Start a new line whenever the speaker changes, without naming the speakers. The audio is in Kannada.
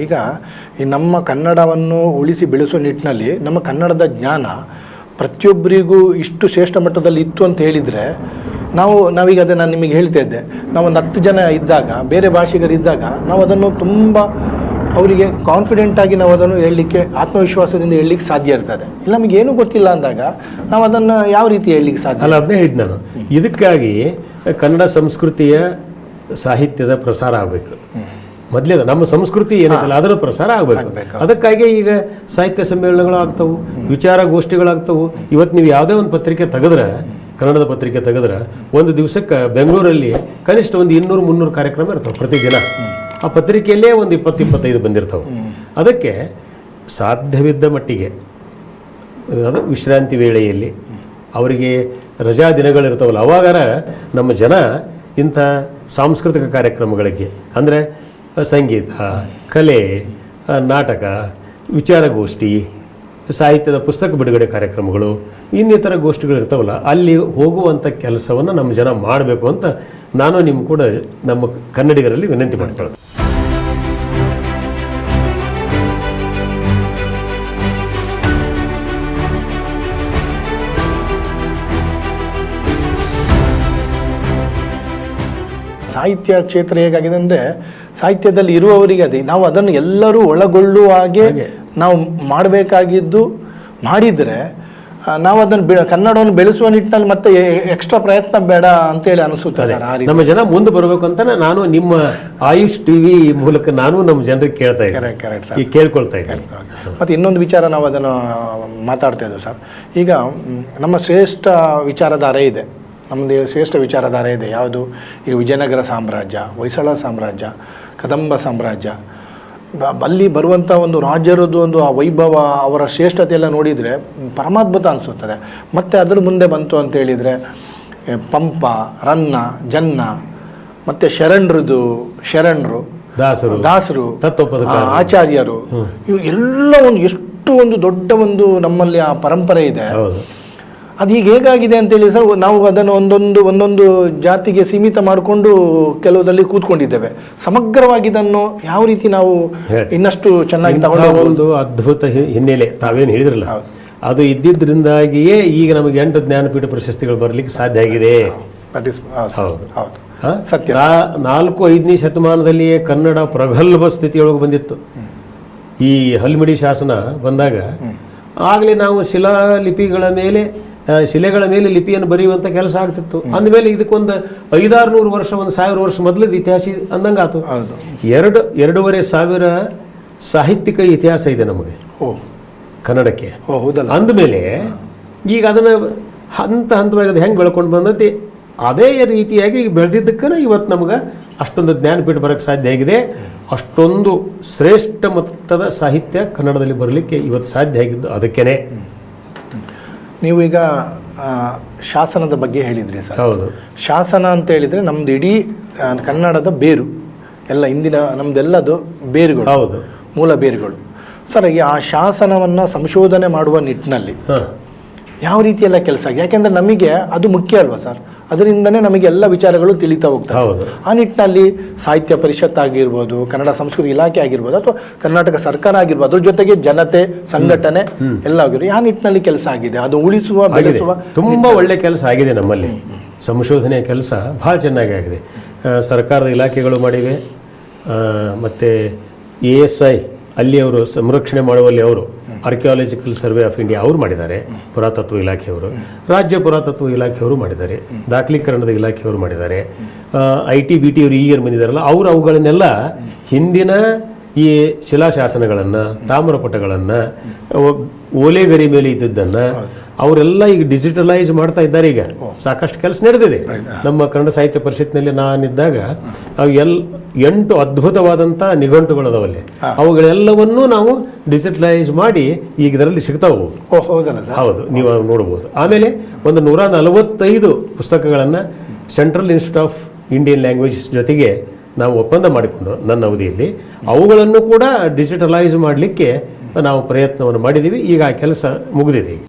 ಈಗ ಈ ನಮ್ಮ ಕನ್ನಡವನ್ನು ಉಳಿಸಿ ಬೆಳೆಸುವ ನಿಟ್ಟಿನಲ್ಲಿ ನಮ್ಮ ಕನ್ನಡದ ಜ್ಞಾನ ಪ್ರತಿಯೊಬ್ಬರಿಗೂ ಇಷ್ಟು ಶ್ರೇಷ್ಠ ಮಟ್ಟದಲ್ಲಿ ಇತ್ತು ಅಂತ ಹೇಳಿದರೆ ನಾವು ನಾವೀಗ ಅದೇ ನಾನು ನಿಮಗೆ ಹೇಳ್ತಾ ಇದ್ದೆ. ನಾವೊಂದು ಹತ್ತು ಜನ ಇದ್ದಾಗ ಬೇರೆ ಭಾಷಿಗರಿದ್ದಾಗ ನಾವು ಅದನ್ನು ತುಂಬ ಅವರಿಗೆ ಕಾನ್ಫಿಡೆಂಟಾಗಿ ನಾವು ಅದನ್ನು ಹೇಳಲಿಕ್ಕೆ ಆತ್ಮವಿಶ್ವಾಸದಿಂದ ಹೇಳಲಿಕ್ಕೆ ಸಾಧ್ಯ ಇರ್ತದೆ. ಇಲ್ಲ ನಮಗೇನು ಏನೂ ಗೊತ್ತಿಲ್ಲ ಅಂದಾಗ ನಾವು ಅದನ್ನು ಯಾವ ರೀತಿ ಹೇಳಲಿಕ್ಕೆ ಸಾಧ್ಯ?
ಅಲ್ಲ ಅದನ್ನೇ ಹೇಳಿದ್ದು ನಾನು. ಇದಕ್ಕಾಗಿ ಕನ್ನಡ ಸಂಸ್ಕೃತಿಯ ಸಾಹಿತ್ಯದ ಪ್ರಸಾರ ಆಗಬೇಕು. ಮೊದಲೇದ ನಮ್ಮ ಸಂಸ್ಕೃತಿ ಏನಿದೆಯಲ್ಲ ಅದರ ಪ್ರಸಾರ ಆಗಬೇಕು. ಅದಕ್ಕಾಗಿ ಈಗ ಸಾಹಿತ್ಯ ಸಮ್ಮೇಳನಗಳು ಆಗ್ತವೆ ವಿಚಾರ ಗೋಷ್ಠಿಗಳಾಗ್ತವು. ಇವತ್ತು ನೀವು ಯಾವುದೇ ಒಂದು ಪತ್ರಿಕೆ ತೆಗೆದ್ರೆ ಕನ್ನಡದ ಪತ್ರಿಕೆ ತೆಗೆದ್ರೆ ಒಂದು ದಿವಸಕ್ಕೆ ಬೆಂಗಳೂರಲ್ಲಿ ಕನಿಷ್ಠ ಒಂದು ಇನ್ನೂರು ಮುನ್ನೂರು ಕಾರ್ಯಕ್ರಮ ಇರ್ತವೆ ಪ್ರತಿದಿನ. ಆ ಪತ್ರಿಕೆಯಲ್ಲೇ ಒಂದು ಇಪ್ಪತ್ತು ಇಪ್ಪತ್ತೈದು ಬಂದಿರ್ತವೆ. ಅದಕ್ಕೆ ಸಾಧ್ಯವಿದ್ದ ಮಟ್ಟಿಗೆ ಅದು ವಿಶ್ರಾಂತಿ ವೇಳೆಯಲ್ಲಿ ಅವರಿಗೆ ರಜಾ ದಿನಗಳಿರ್ತಾವಲ್ಲ ಅವಾಗಾರ ನಮ್ಮ ಜನ ಇಂಥ ಸಾಂಸ್ಕೃತಿಕ ಕಾರ್ಯಕ್ರಮಗಳಿಗೆ ಅಂದರೆ ಸಂಗೀತ, ಕಲೆ, ನಾಟಕ, ವಿಚಾರಗೋಷ್ಠಿ, ಸಾಹಿತ್ಯದ ಪುಸ್ತಕ ಬಿಡುಗಡೆ ಕಾರ್ಯಕ್ರಮಗಳು, ಇನ್ನಿತರ ಗೋಷ್ಠಿಗಳು ಇರ್ತಾವಲ್ಲ, ಅಲ್ಲಿ ಹೋಗುವಂಥ ಕೆಲಸವನ್ನು ನಮ್ಮ ಜನ ಮಾಡಬೇಕು ಅಂತ ನಾನು ನಿಮ್ಮ ಕೂಡ ನಮ್ಮ ಕನ್ನಡಿಗರಲ್ಲಿ ವಿನಂತಿ ಮಾಡ್ತೇನೆ
ಸಾಹಿತ್ಯ ಕ್ಷೇತ್ರ ಹೇಗಾಗಿದೆ ಅಂದರೆ ಸಾಹಿತ್ಯದಲ್ಲಿ ಇರುವವರಿಗೆ ಅದೇ. ನಾವು ಅದನ್ನು ಎಲ್ಲರೂ ಒಳಗೊಳ್ಳುವ ಹಾಗೆ. ನಾವು ಮಾಡಬೇಕಾಗಿದ್ದು ಮಾಡಿದರೆ ನಾವು ಅದನ್ನು ಬೆ ಕನ್ನಡವನ್ನು ಬೆಳೆಸುವ ನಿಟ್ಟಿನಲ್ಲಿ ಮತ್ತೆ ಎಕ್ಸ್ಟ್ರಾ ಪ್ರಯತ್ನ ಬೇಡ ಅಂತೇಳಿ ಅನಿಸುತ್ತೆ ಸರ್ ಆ
ನಮ್ಮ ಜನ ಮುಂದೆ ಬರಬೇಕು ಅಂತ ನಾನು ನಿಮ್ಮ ಆಯುಷ್ ಟಿವಿ ಮೂಲಕ ನಾನು ನಮ್ಮ ಜನರಿಗೆ ಕೇಳ್ತಾ ಇದ್ದೀನಿ. ಕೇಳ್ಕೊಳ್ತಾ ಇದ್ದೀನಿ.
ಮತ್ತು ಇನ್ನೊಂದು ವಿಚಾರ ನಾವು ಅದನ್ನು ಮಾತಾಡ್ತಾ ಇದ್ದೇವೆ ಸರ್. ಈಗ ನಮ್ಮ ಶ್ರೇಷ್ಠ ವಿಚಾರಧಾರೆ ಇದೆ. ನಮ್ಮದು ಶ್ರೇಷ್ಠ ವಿಚಾರಧಾರೆ ಇದೆ. ಯಾವುದು? ಈಗ ವಿಜಯನಗರ ಸಾಮ್ರಾಜ್ಯ ಹೊಯ್ಸಳ ಸಾಮ್ರಾಜ್ಯ ಕದಂಬ ಸಾಮ್ರಾಜ್ಯ. ಅಲ್ಲಿ ಬರುವಂಥ ಒಂದು ರಾಜರದ್ದು ಒಂದು ಆ ವೈಭವ ಅವರ ಶ್ರೇಷ್ಠತೆ ಎಲ್ಲ ನೋಡಿದರೆ ಪರಮಾದ್ಭುತ ಅನಿಸುತ್ತದೆ. ಮತ್ತು ಅದ್ರ ಮುಂದೆ ಬಂತು ಅಂತ ಹೇಳಿದರೆ ಪಂಪ ರನ್ನ ಜನ್ನ ಮತ್ತು ಶರಣರದು ಶರಣರು
ದಾಸರು
ದಾಸರು ಆಚಾರ್ಯರು. ಇವು ಎಲ್ಲ ಒಂದು ಎಷ್ಟು ಒಂದು ದೊಡ್ಡ ಒಂದು ನಮ್ಮಲ್ಲಿ ಆ ಪರಂಪರೆ ಇದೆ.
ಹೌದು.
ಅದು ಈಗ ಹೇಗಾಗಿದೆ ಅಂತೇಳಿ ಸರ್ ನಾವು ಅದನ್ನು ಒಂದೊಂದು ಒಂದೊಂದು ಜಾತಿಗೆ ಸೀಮಿತ ಮಾಡಿಕೊಂಡು ಕೆಲವರಲ್ಲಿ ಕೂತ್ಕೊಂಡಿದ್ದೇವೆ. ಸಮಗ್ರವಾಗಿ ಇದನ್ನು ಯಾವ ರೀತಿ ನಾವು ಇನ್ನಷ್ಟು ಚೆನ್ನಾಗಿ ತಗೊಂಡು
ಒಂದು ಅದ್ಭುತ ಹಿನ್ನೆಲೆ ತಾವೇನು ಹೇಳಿದ್ರಲ್ಲ. ಅದು ಇದ್ದಿದ್ದರಿಂದಾಗಿಯೇ ಈಗ ನಮಗೆ ಎಂಟು ಜ್ಞಾನಪೀಠ ಪ್ರಶಸ್ತಿಗಳು ಬರಲಿಕ್ಕೆ ಸಾಧ್ಯ ಆಗಿದೆ?
ಸತ್ಯ.
ನಾಲ್ಕು ಐದನೇ ಶತಮಾನದಲ್ಲಿಯೇ ಕನ್ನಡ ಪ್ರಗಲ್ಭ ಸ್ಥಿತಿಯೊಳಗೆ ಬಂದಿತ್ತು. ಈ ಹಲ್ಮಿಡಿ ಶಾಸನ ಬಂದಾಗ ಆಗಲೇ ನಾವು ಶಿಲಾಲಿಪಿಗಳ ಮೇಲೆ ಶಿಲೆಗಳ ಮೇಲೆ ಲಿಪಿಯನ್ನು ಬರೆಯುವಂಥ ಕೆಲಸ ಆಗ್ತಿತ್ತು. ಅಂದಮೇಲೆ ಇದಕ್ಕೊಂದು ಐದಾರು ನೂರು ವರ್ಷ ಒಂದು ಸಾವಿರ ವರ್ಷ ಮೊದಲದ ಇತಿಹಾಸ ಅಂದಂಗೆ ಆತು ಎರಡು ಎರಡೂವರೆ ಸಾವಿರ ಸಾಹಿತ್ಯಿಕ ಇತಿಹಾಸ ಇದೆ ನಮಗೆ.
ಓ.
ಕನ್ನಡಕ್ಕೆ.
ಓ ಹೌದಲ್ಲ?
ಅಂದಮೇಲೆ ಈಗ ಅದನ್ನು ಹಂತ ಹಂತವಾಗಿ ಅದು ಹೆಂಗೆ ಬೆಳ್ಕೊಂಡು ಬಂದಂತೆ ಅದೇ ರೀತಿಯಾಗಿ ಈಗ ಬೆಳೆದಿದ್ದಕ್ಕನ ಇವತ್ತು ನಮ್ಗೆ ಅಷ್ಟೊಂದು ಜ್ಞಾನಪೀಠ ಬರೋಕ್ಕೆ ಸಾಧ್ಯ ಆಗಿದೆ. ಅಷ್ಟೊಂದು ಶ್ರೇಷ್ಠ ಮಟ್ಟದ ಸಾಹಿತ್ಯ ಕನ್ನಡದಲ್ಲಿ ಬರಲಿಕ್ಕೆ ಇವತ್ತು ಸಾಧ್ಯ ಆಗಿದ್ದು ಅದಕ್ಕೇನೆ.
ನೀವು ಈಗ ಆ, ಶಾಸನದ ಬಗ್ಗೆ ಹೇಳಿದ್ರಿ ಸರ್.
ಹೌದು.
ಶಾಸನ ಅಂತ ಹೇಳಿದ್ರೆ ನಮ್ದು ಇಡೀ ಕನ್ನಡದ ಬೇರು. ಎಲ್ಲ ಇಂದಿನ ನಮ್ದೆಲ್ಲದು ಬೇರುಗಳು.
ಹೌದು.
ಮೂಲ ಬೇರುಗಳು. ಸರ್ ಈ ಆ ಶಾಸನವನ್ನು ಸಂಶೋಧನೆ ಮಾಡುವ ನಿಟ್ಟಿನಲ್ಲಿ ಯಾವ ರೀತಿಯೆಲ್ಲ ಕೆಲಸ ಆಗಿದೆ? ಯಾಕೆಂದ್ರೆ ನಮಗೆ ಅದು ಮುಖ್ಯ ಅಲ್ವಾ ಸರ್? ಅದರಿಂದನೇ ನಮಗೆ ಎಲ್ಲ ವಿಚಾರಗಳು ತಿಳಿತಾ ಹೋಗ್ತವೆ
ಹೌದು.
ಆ ನಿಟ್ಟಿನಲ್ಲಿ ಸಾಹಿತ್ಯ ಪರಿಷತ್ ಆಗಿರ್ಬೋದು ಕನ್ನಡ ಸಂಸ್ಕೃತಿ ಇಲಾಖೆ ಆಗಿರ್ಬೋದು ಅಥವಾ ಕರ್ನಾಟಕ ಸರ್ಕಾರ ಆಗಿರ್ಬೋದು ಅದ್ರ ಜೊತೆಗೆ ಜನತೆ ಸಂಘಟನೆ ಎಲ್ಲ ಆಗಿರೋ ಆ ನಿಟ್ಟಿನಲ್ಲಿ ಕೆಲಸ ಆಗಿದೆ. ಅದು ಉಳಿಸುವ ಬೆಳೆಸುವ
ತುಂಬ ಒಳ್ಳೆ ಕೆಲಸ ಆಗಿದೆ ನಮ್ಮಲ್ಲಿ. ಸಂಶೋಧನೆಯ ಕೆಲಸ ಭಾಳ ಚೆನ್ನಾಗಿ ಆಗಿದೆ. ಸರ್ಕಾರದ ಇಲಾಖೆಗಳು ಮಾಡಿವೆ. ಮತ್ತೆ ಎ ಎಸ್ ಐ ಅಲ್ಲಿ ಅವರು ಸಂರಕ್ಷಣೆ ಮಾಡುವಲ್ಲಿ ಅವರು ಆರ್ಕಿಯಾಲಜಿಕಲ್ ಸರ್ವೆ ಆಫ್ ಇಂಡಿಯಾ ಅವರು ಮಾಡಿದ್ದಾರೆ, ಪುರಾತತ್ವ ಇಲಾಖೆಯವರು. ರಾಜ್ಯ ಪುರಾತತ್ವ ಇಲಾಖೆಯವರು ಮಾಡಿದ್ದಾರೆ, ದಾಖಲೀಕರಣದ ಇಲಾಖೆಯವರು ಮಾಡಿದ್ದಾರೆ. ಐ ಟಿ ಬಿ ಟಿ ಅವರು ಈಗೇನು ಬಂದಿದ್ದಾರಲ್ಲ, ಅವರು ಅವುಗಳನ್ನೆಲ್ಲ ಹಿಂದಿನ ಈ ಶಿಲಾಶಾಸನಗಳನ್ನು ತಾಮ್ರಪಟಗಳನ್ನು ಓಲೆಗರಿ ಮೇಲೆ ಇದ್ದದ್ದನ್ನು ಅವರೆಲ್ಲ ಈಗ ಡಿಜಿಟಲೈಸ್ ಮಾಡ್ತಾ ಇದ್ದಾರೆ ಈಗ. ಸಾಕಷ್ಟು ಕೆಲಸ ನಡೆದಿದೆ. ನಮ್ಮ ಕನ್ನಡ ಸಾಹಿತ್ಯ ಪರಿಷತ್ನಲ್ಲಿ ನಾನಿದ್ದಾಗ ಅವು ಎಲ್ ಎಂಟು ಅದ್ಭುತವಾದಂಥ ನಿಘಂಟುಗಳದವಲ್ಲಿ ಅವುಗಳೆಲ್ಲವನ್ನೂ ನಾವು ಡಿಜಿಟಲೈಸ್ ಮಾಡಿ ಈಗ ಇದರಲ್ಲಿ ಸಿಗ್ತಾವು. ಹೌದು ನೀವು ನೋಡಬಹುದು ನೋಡ್ಬೋದು. ಆಮೇಲೆ ಒಂದು ನೂರ ನಲವತ್ತೈದು ಪುಸ್ತಕಗಳನ್ನು central institute of Indian languages ಜೊತೆಗೆ ನಾವು ಒಪ್ಪಂದ ಮಾಡಿಕೊಂಡು ನನ್ನ ಅವಧಿಯಲ್ಲಿ ಅವುಗಳನ್ನು ಕೂಡ ಡಿಜಿಟಲೈಸ್ ಮಾಡಲಿಕ್ಕೆ ನಾವು ಪ್ರಯತ್ನವನ್ನು ಮಾಡಿದ್ದೀವಿ. ಈಗ ಆ ಕೆಲಸ ಮುಗಿದಿದೆ. ಈಗ